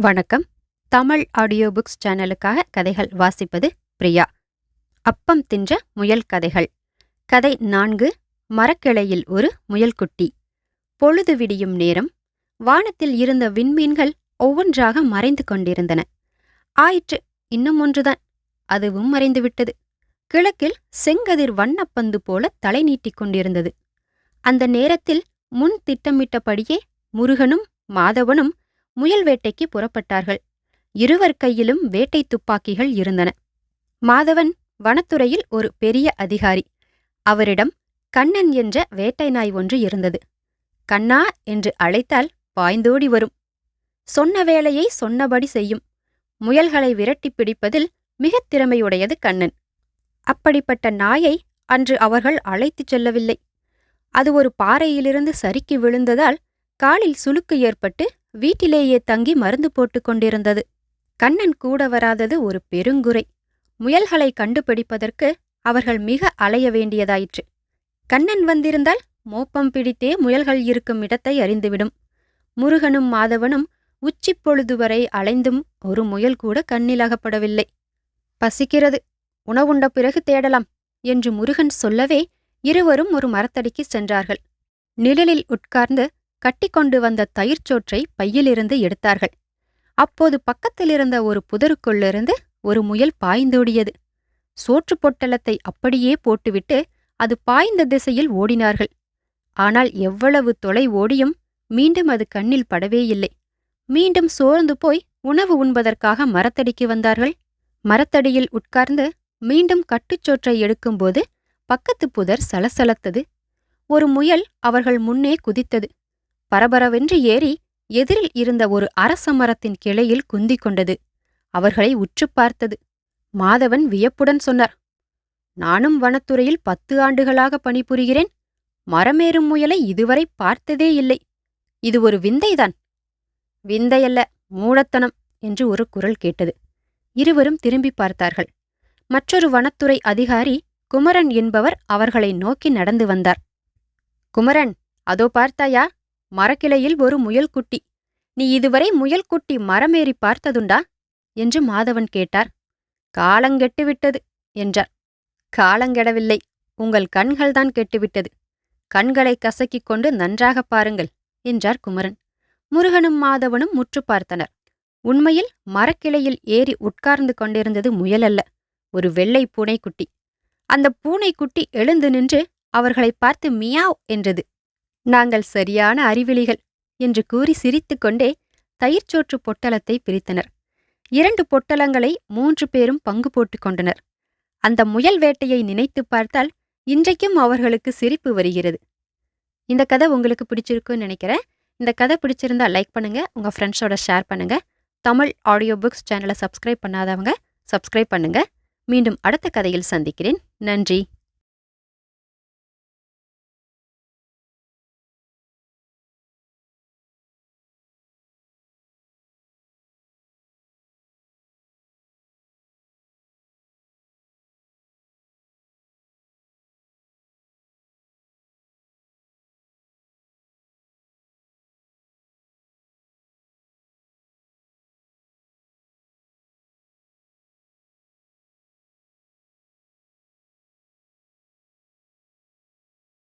வணக்கம். Tamil audio books சேனலுக்காக கதைகள் வாசிப்பது பிரியா. அப்பம் தின்ற முயல் கதைகள். கதை நான்கு மரக்கிளையில் ஒரு முயல்குட்டி. பொழுது விடியும் நேரம். வானத்தில் இருந்த விண்மீன்கள் ஒவ்வொன்றாக மறைந்து கொண்டிருந்தன. ஆயிற்று இன்னும் ஒன்றுதான். அதுவும் மறைந்துவிட்டது கிழக்கில் செங்கதிர் வண்ணப்பந்து போல தலை நீட்டிக் கொண்டிருந்தது. அந்த நேரத்தில் முன் திட்டமிட்டபடியே முருகனும் மாதவனும் முயல் வேட்டைக்கு புறப்பட்டார்கள். இருவர் கையிலும் வேட்டை துப்பாக்கிகள் இருந்தன. மாதவன் வனத்துறையில் ஒரு பெரிய அதிகாரி. அவரிடம் கண்ணன் என்ற வேட்டை நாய் ஒன்று இருந்தது. கண்ணா என்று அழைத்தால் பாய்ந்தோடி வரும். சொன்ன வேலையை சொன்னபடி செய்யும். முயல்களை விரட்டிப் பிடிப்பதில் மிகத் திறமையுடையது கண்ணன். அப்படிப்பட்ட நாயை அன்று அவர்கள் அழைத்துச் செல்லவில்லை. அது ஒரு பாறையிலிருந்து சறுக்கி விழுந்ததால் காலில் சுளுக்கு ஏற்பட்டு வீட்டிலேயே தங்கி மருந்து போட்டுக் கொண்டிருந்தது. கண்ணன் கூட வராதது ஒரு பெருங்குறை. முயல்களை கண்டுபிடிப்பதற்கு அவர்கள் மிக அலைய வேண்டியதாயிற்று. கண்ணன் வந்திருந்தால் மோப்பம் பிடித்தே முயல்கள் இருக்கும் இடத்தை அறிந்துவிடும். முருகனும் மாதவனும் உச்சிப் பொழுது வரை அலைந்தும் ஒரு முயல் கூட கண்ணிலாகப்படவில்லை. பசிக்கிறது. உணவுண்ட பிறகு தேடலாம் என்று முருகன் சொல்லவே இருவரும் ஒரு மரத்தடிக்கு சென்றார்கள். நிழலில் உட்கார்ந்து கட்டிக்கொண்டு வந்த தயிர்ச்சோற்றை பையிலிருந்து எடுத்தார்கள். அப்போது பக்கத்திலிருந்த ஒரு புதருக்குள்ளிருந்து ஒரு முயல் பாய்ந்தோடியது. சோற்று பொட்டலத்தை அப்படியே போட்டுவிட்டு அது பாய்ந்த திசையில் ஓடினார்கள். ஆனால் எவ்வளவு தொலை ஓடியும் மீண்டும் அது கண்ணில் படவே இல்லை. மீண்டும் சோர்ந்து போய் உணவு உண்பதற்காக மரத்தடிக்கு வந்தார்கள். மரத்தடியில் உட்கார்ந்து மீண்டும் கட்டுச்சோற்றை எடுக்கும்போது பக்கத்து புதர் சலசலத்தது. ஒரு முயல் அவர்கள் முன்னே குதித்தது. பரபரவென்று ஏறி எதிரில் இருந்த ஒரு அரச மரத்தின் கிளையில் குந்திக் கொண்டது. அவர்களை உற்றுப் பார்த்தது. மாதவன் வியப்புடன் சொன்னார் நானும் வனத்துறையில் பத்து ஆண்டுகளாக பணிபுரிகிறேன். மரமேறும் முயலை இதுவரை பார்த்ததே இல்லை. இது ஒரு விந்தைதான். விந்தையல்ல மூடத்தனம் என்று ஒரு குரல் கேட்டது. இருவரும் திரும்பி பார்த்தார்கள். மற்றொரு வனத்துறை அதிகாரி குமரன் என்பவர் அவர்களை நோக்கி நடந்து வந்தார். குமரன் அதோ பார்த்தாயா? மரக்கிளையில் ஒரு முயல்குட்டி. நீ இதுவரை முயல்குட்டி மரமேறி பார்த்ததுண்டா? என்று மாதவன் கேட்டார். காலங்கெட்டுவிட்டது என்றார். காலங்கெடவில்லை உங்கள் கண்கள்தான் கெட்டுவிட்டது. கண்களை கசக்கிக் கொண்டு நன்றாகப் பாருங்கள் என்றார் குமரன். முருகனும் மாதவனும் முற்று பார்த்தனர். உண்மையில் மரக்கிளையில் ஏறி உட்கார்ந்து கொண்டிருந்தது முயலல்ல. ஒரு வெள்ளை பூனைக்குட்டி. அந்த பூனைக்குட்டி எழுந்து நின்று அவர்களை பார்த்து மியாவ் என்றது. நாங்கள் சரியான அறிவிலிகள் என்று கூறி சிரித்துக்கொண்டே தயிர்ச்சோற்று பொட்டலத்தை பிரித்தனர். இரண்டு பொட்டலங்களை மூன்று பேரும் பங்கு போட்டுக் கொண்டனர். அந்த முயல் வேட்டையை நினைத்துப் பார்த்தால் இன்றைக்கும் அவர்களுக்கு சிரிப்பு வருகிறது. இந்த கதை உங்களுக்கு பிடிச்சிருக்குன்னு நினைக்கிறேன். இந்த கதை பிடிச்சிருந்தா லைக் பண்ணுங்க உங்க ஃப்ரெண்ட்ஸோட ஷேர் பண்ணுங்க. தமிழ் ஆடியோ புக்ஸ் சேனலை சப்ஸ்கிரைப் பண்ணாதவங்க சப்ஸ்கிரைப் பண்ணுங்க. மீண்டும் அடுத்த கதையில் சந்திக்கிறேன். நன்றி.